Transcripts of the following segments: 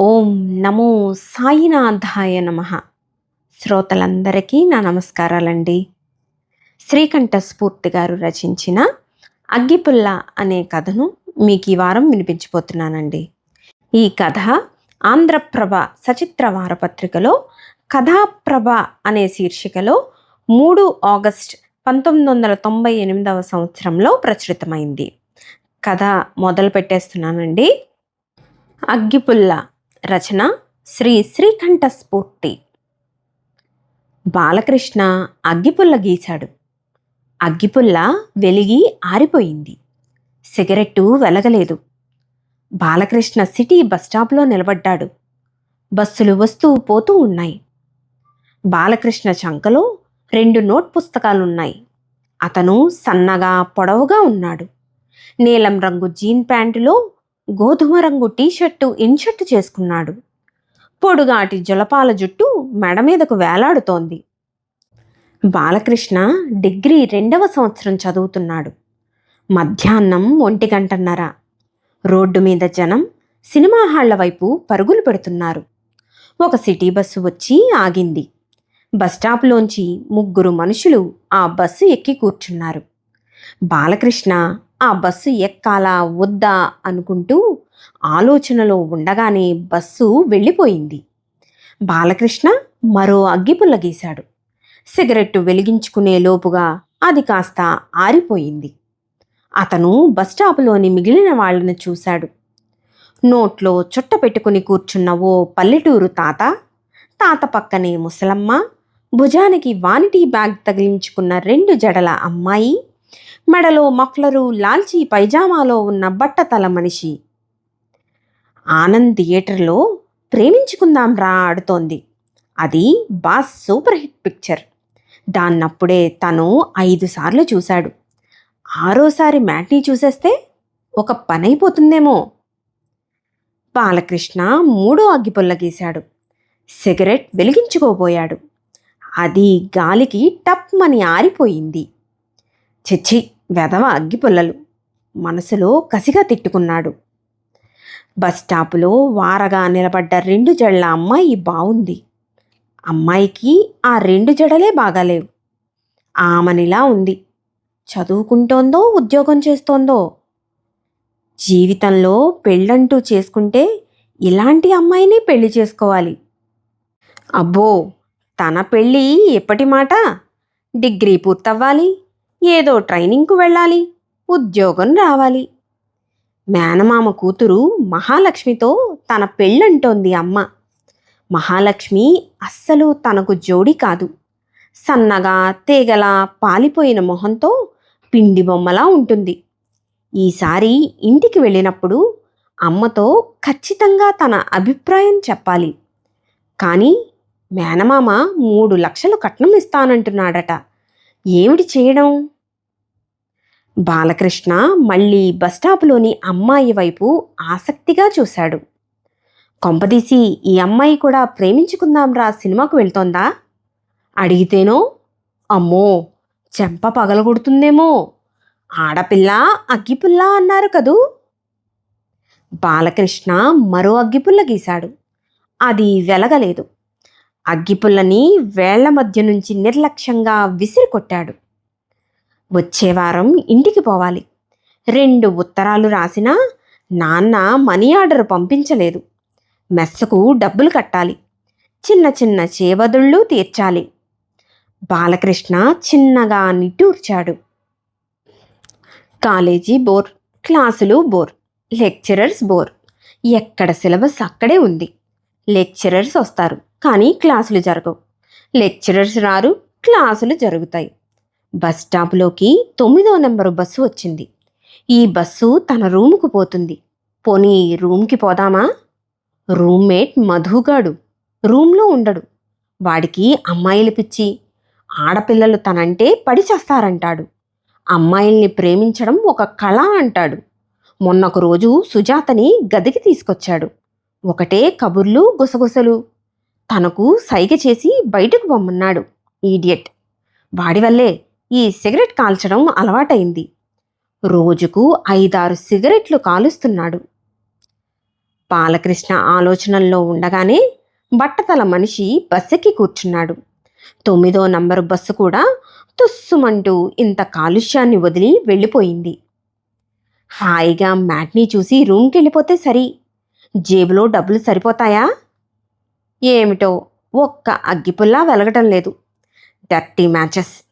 ఓం నమో సాయినాథాయ నమ. శ్రోతలందరికీ నా నమస్కారాలండి. శ్రీకంఠ స్ఫూర్తి గారు రచించిన అగ్గిపుల్ల అనే కథను మీకు ఈ వారం వినిపించిపోతున్నానండి. ఈ కథ ఆంధ్రప్రభ సచిత్ర వారపత్రికలో కథాప్రభ అనే శీర్షికలో మూడు ఆగస్ట్ పంతొమ్మిది వందల తొంభై ఎనిమిదవ సంవత్సరంలో ప్రచురితమైంది. కథ మొదలు పెట్టేస్తున్నానండి అగ్గిపుల్ల రచన శ్రీ శ్రీకంఠ స్ఫూర్తి బాలకృష్ణ అగ్గిపుల్ల గీశాడు. అగ్గిపుల్ల వెలిగి ఆరిపోయింది. సిగరెట్టు వెలగలేదు. బాలకృష్ణ సిటీ బస్టాప్లో నిలబడ్డాడు. బస్సులు వస్తూ పోతూ ఉన్నాయి. బాలకృష్ణ చంకలో రెండు నోట్ పుస్తకాలున్నాయి. అతను సన్నగా పొడవుగా ఉన్నాడు. నీలం రంగు జీన్ ప్యాంటులో గోధుమ రంగు టీషర్టు ఇన్షర్ట్ చేసుకున్నాడు. పొడుగాటి జలపాల జుట్టు మెడ మీదకు వేలాడుతోంది. బాలకృష్ణ డిగ్రీ రెండవ సంవత్సరం చదువుతున్నాడు. మధ్యాహ్నం ఒంటి గంటన్నర. రోడ్డు మీద జనం సినిమా హాళ్ళ వైపు పరుగులు పెడుతున్నారు. ఒక సిటీ బస్సు వచ్చి ఆగింది. బస్టాప్లోంచి ముగ్గురు మనుషులు ఆ బస్సు ఎక్కి కూర్చున్నారు. బాలకృష్ణ ఆ బస్సు ఎక్కాలా వద్దా అనుకుంటూ ఆలోచనలో ఉండగానే బస్సు వెళ్ళిపోయింది. బాలకృష్ణ మరో అగ్గిపుల్ల గీశాడు. సిగరెట్టు వెలిగించుకునే లోపుగా అది కాస్త ఆరిపోయింది. అతను బస్టాపులోని మిగిలిన వాళ్ళని చూశాడు. నోట్లో చుట్ట పెట్టుకుని కూర్చున్న ఓ పల్లెటూరు తాత తాత పక్కనే ముసలమ్మ భుజానికి వానిటీ బ్యాగ్ తగిలించుకున్న రెండు జడల అమ్మాయి మెడలో మఫ్లరు లాల్చీ పైజామాలో ఉన్న బట్టతల మనిషి. ఆనంద్ థియేటర్లో ప్రేమించుకుందాం రా ఆడుతోంది. అది బాస్ సూపర్ హిట్ పిక్చర్. దాన్నప్పుడే తను ఐదు సార్లు చూశాడు. ఆరోసారి మ్యాట్ని చూసేస్తే ఒక పనైపోతుందేమో. బాలకృష్ణ మూడో అగ్గిపుల్ల గీశాడు. సిగరెట్ వెలిగించుకోబోయాడు. అది గాలికి టప్మని ఆరిపోయింది. చిచ్చి వెధవ అగ్గిపుల్లలు. మనసులో కసిగా తిట్టుకున్నాడు. బస్ వారగా నిలబడ్డ రెండు జడల అమ్మాయి బాగుంది అమ్మాయికి ఆ రెండు జడలే బాగాలేవు. ఆమెనిలా ఉంది. చదువుకుంటోందో ఉద్యోగం చేస్తోందో? జీవితంలో పెళ్ళంటూ చేసుకుంటే ఇలాంటి అమ్మాయిని పెళ్ళి చేసుకోవాలి. అబ్బో తన పెళ్ళి ఎప్పటి మాట? డిగ్రీ పూర్తవ్వాలి. ఏదో ట్రైనింగ్కు వెళ్ళాలి ఉద్యోగం రావాలి. మేనమామ కూతురు మహాలక్ష్మితో తన పెళ్ళంటోంది అమ్మ. మహాలక్ష్మి అస్సలు తనకు జోడి కాదు. సన్నగా తేగలా పాలిపోయిన మొహంతో పిండి బొమ్మలా ఉంటుంది. ఈసారి ఇంటికి వెళ్ళినప్పుడు అమ్మతో ఖచ్చితంగా తన అభిప్రాయం చెప్పాలి. కానీ మేనమామ మూడు లక్షలు కట్నం ఇస్తానంటున్నాడట. ఏమిటి చేయడం? బాలకృష్ణ మళ్ళీ బస్టాపులోని అమ్మాయి వైపు ఆసక్తిగా చూశాడు. కొంపదీసి ఈ అమ్మాయి కూడా ప్రేమించుకుందాంరా సినిమాకు వెళ్తోందా? అడిగితేనో అమ్మో చెంప పగలగొడుతుందేమో ఆడపిల్ల అగ్గిపుల్ల అన్నారు కదూ? బాలకృష్ణ మరో అగ్గిపుల్ల గీశాడు. అది వెలగలేదు. అగ్గిపుల్లని వేళ్ళ మధ్య నుంచి నిర్లక్ష్యంగా విసిరి కొట్టాడు వచ్చే వారం ఇంటికి పోవాలి. రెండు ఉత్తరాలు రాసినా నాన్న మనీ ఆర్డర్ పంపించలేదు. మెస్సకు డబ్బులు కట్టాలి. చిన్న చిన్న చేవదుళ్ళు తీర్చాలి. బాలకృష్ణ చిన్నగా నిట్టూర్చాడు. కాలేజీ బోర్ క్లాసులు బోర్ లెక్చరర్స్ బోర్. ఎక్కడ సిలబస్ అక్కడే ఉంది. లెక్చరర్స్ వస్తారు. కానీ క్లాసులు జరగవు. లెక్చరర్స్ రారు క్లాసులు జరుగుతాయి. బస్ స్టాప్లోకి తొమ్మిదో నెంబరు బస్సు వచ్చింది. ఈ బస్సు తన రూముకు పోతుంది. పోనీ రూమ్కి పోదామా? రూమ్మేట్ మధుగాడు. రూమ్లో ఉండడు. వాడికి అమ్మాయిలు పిచ్చి. ఆడపిల్లలు తనంటే పడి చేస్తారంటాడు. అమ్మాయిల్ని ప్రేమించడం ఒక కళ అంటాడు. మొన్నొక రోజు సుజాతని గదికి తీసుకొచ్చాడు. ఒకటే కబుర్లు గుసగుసలు. తనకు సైగ చేసి బయటకు పొమ్మన్నాడు ఈడియట్ వాడి వల్లే ఈ సిగరెట్ కాల్చడం అలవాటైంది. రోజుకు ఐదారు సిగరెట్లు కాలుస్తున్నాడు. బాలకృష్ణ ఆలోచనల్లో ఉండగానే బట్టతల మనిషి బస్సెక్కి కూర్చున్నాడు. తొమ్మిదో నంబరు బస్సు కూడా తుస్సుమంటూ ఇంత కాలుష్యాన్ని వదిలి వెళ్ళిపోయింది. హాయిగా మ్యాట్ని చూసి రూమ్కి వెళ్ళిపోతే సరి. జేబులో డబ్బులు సరిపోతాయా? ఏమిటో ఒక్క అగ్గిపుల్లా వెలగటం లేదు. Dirty matches.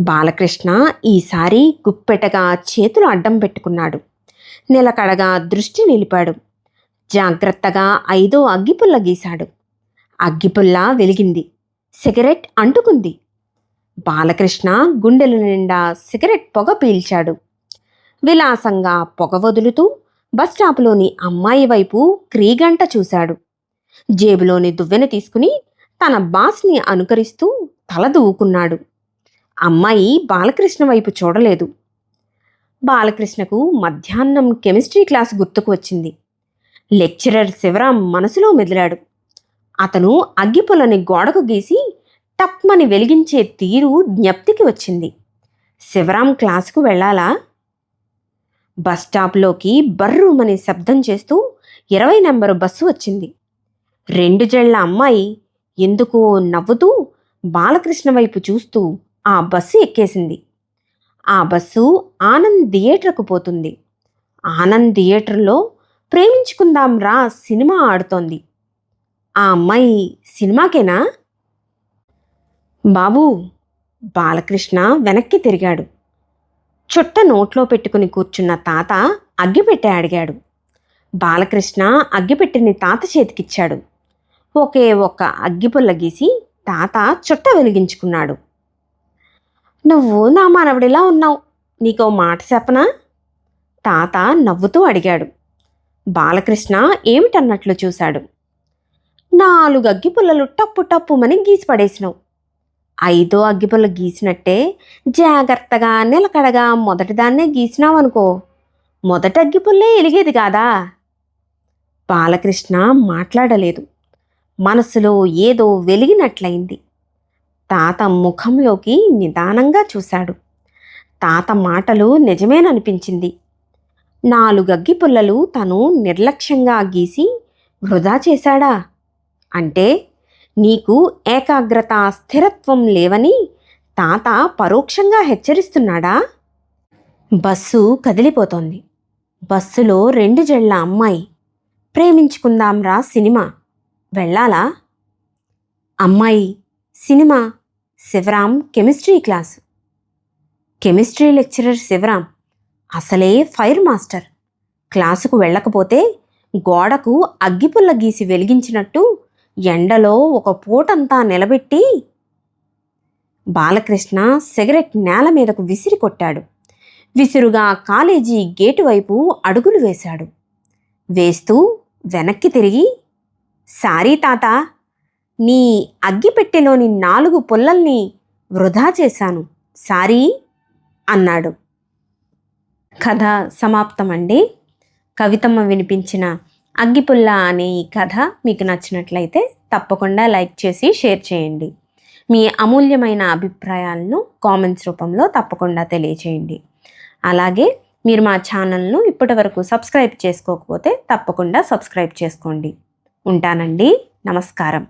బాలకృష్ణ ఈసారి గుప్పెటగా చేతులు అడ్డం పెట్టుకున్నాడు. నిలకడగా దృష్టి నిలిపాడు. జాగ్రత్తగా ఐదో అగ్గిపుల్ల గీశాడు. అగ్గిపుల్ల వెలిగింది. సిగరెట్ అంటుకుంది. బాలకృష్ణ గుండెల నిండా సిగరెట్ పొగ పీల్చాడు. విలాసంగా పొగ వదులుతూ బస్టాప్లోని అమ్మాయి వైపు క్రీగంట చూశాడు. జేబులోని దువ్వెన తీసుకుని తన బాస్ని అనుకరిస్తూ తల దువ్వుకున్నాడు. అమ్మాయి బాలకృష్ణ వైపు చూడలేదు. బాలకృష్ణకు మధ్యాహ్నం కెమిస్ట్రీ క్లాస్ గుర్తుకు వచ్చింది. లెక్చరర్ శివరాం మనసులో మెదిలాడు. అతను అగ్గిపుల్లని గోడకు గీసి టప్మని వెలిగించే తీరు జ్ఞప్తికి వచ్చింది. శివరాం క్లాసుకు వెళ్ళాలా? బస్ స్టాప్లోకి బర్రుమని శబ్దం చేస్తూ ఇరవై నెంబరు బస్సు వచ్చింది. రెండు జళ్ళ అమ్మాయి ఎందుకో నవ్వుతూ బాలకృష్ణ వైపు చూస్తూ ఆ బస్సు ఎక్కేసింది. ఆ బస్సు ఆనంద్ థియేటర్కు పోతుంది. ఆనంద్ థియేటర్లో ప్రేమించుకుందాం రా సినిమా ఆడుతోంది. ఆ అమ్మాయి సినిమాకేనా? బాబూ! బాలకృష్ణ వెనక్కి తిరిగాడు. చుట్ట నోట్లో పెట్టుకుని కూర్చున్న తాత అగ్గిపెట్టె అడిగాడు. బాలకృష్ణ అగ్గిపెట్టిని తాత చేతికిచ్చాడు. ఒకే ఒక్క అగ్గిపుల్ల గీసి తాత చుట్ట వెలిగించుకున్నాడు. నువ్వు నా మనవడిలా ఉన్నావు. నీకో మాట చెప్పనా? తాత నవ్వుతూ అడిగాడు. బాలకృష్ణ ఏమిటన్నట్లు చూశాడు. నాలుగు అగ్గిపుల్లలు టప్పు టప్పుమని గీసి పడేసినావు. ఐదో అగ్గిపుల్ల గీసినట్టే జాగ్రత్తగా నిలకడగా మొదటిదాన్నే గీసినావనుకో మొదటి అగ్గిపుల్లే ఎలిగేది కాదా? బాలకృష్ణ మాట్లాడలేదు. మనసులో ఏదో వెలిగినట్లయింది. తాత ముఖంలోకి నిదానంగా చూశాడు. తాత మాటలు నిజమేననిపించింది. నాలుగు అగ్గిపుల్లలు తను నిర్లక్ష్యంగా గీసి వృధా చేశాడా? అంటే నీకు ఏకాగ్రత స్థిరత్వం లేవని తాత పరోక్షంగా హెచ్చరిస్తున్నాడా? బస్సు కదిలిపోతోంది. బస్సులో రెండు జళ్ళ అమ్మాయి. ప్రేమించుకుందాంరా సినిమా. వెళ్ళాలా? అమ్మాయి cinema Shivaram chemistry class. Chemistry lecturer Shivaram అసలే ఫైర్ మాస్టర్. క్లాసుకు వెళ్ళకపోతే గోడకు అగ్గిపుల్ల గీసి వెలిగించినట్టు ఎండలో ఒక పూటంతా నిలబెట్టి బాలకృష్ణ సిగరెట్ నేల మీదకు విసిరి కొట్టాడు. విసురుగా కాలేజీ గేటు వైపు అడుగులు వేశాడు. వేస్తూ వెనక్కి తిరిగి సారీ తాత నీ అగ్గిపెట్టెలోని నాలుగు పుల్లల్ని వృధా చేశాను. సారీ అన్నాడు. కథ సమాప్తమండి. కవితమ్మ వినిపించిన అగ్గిపుల్ల అనే ఈ కథ మీకు నచ్చినట్లయితే తప్పకుండా లైక్ చేసి షేర్ చేయండి. మీ అమూల్యమైన అభిప్రాయాలను కామెంట్స్ రూపంలో తప్పకుండా తెలియచేయండి. అలాగే మీరు మా ఛానల్ను ఇప్పటి వరకు సబ్స్క్రైబ్ చేసుకోకపోతే తప్పకుండా సబ్స్క్రైబ్ చేసుకోండి. ఉంటానండి. నమస్కారం.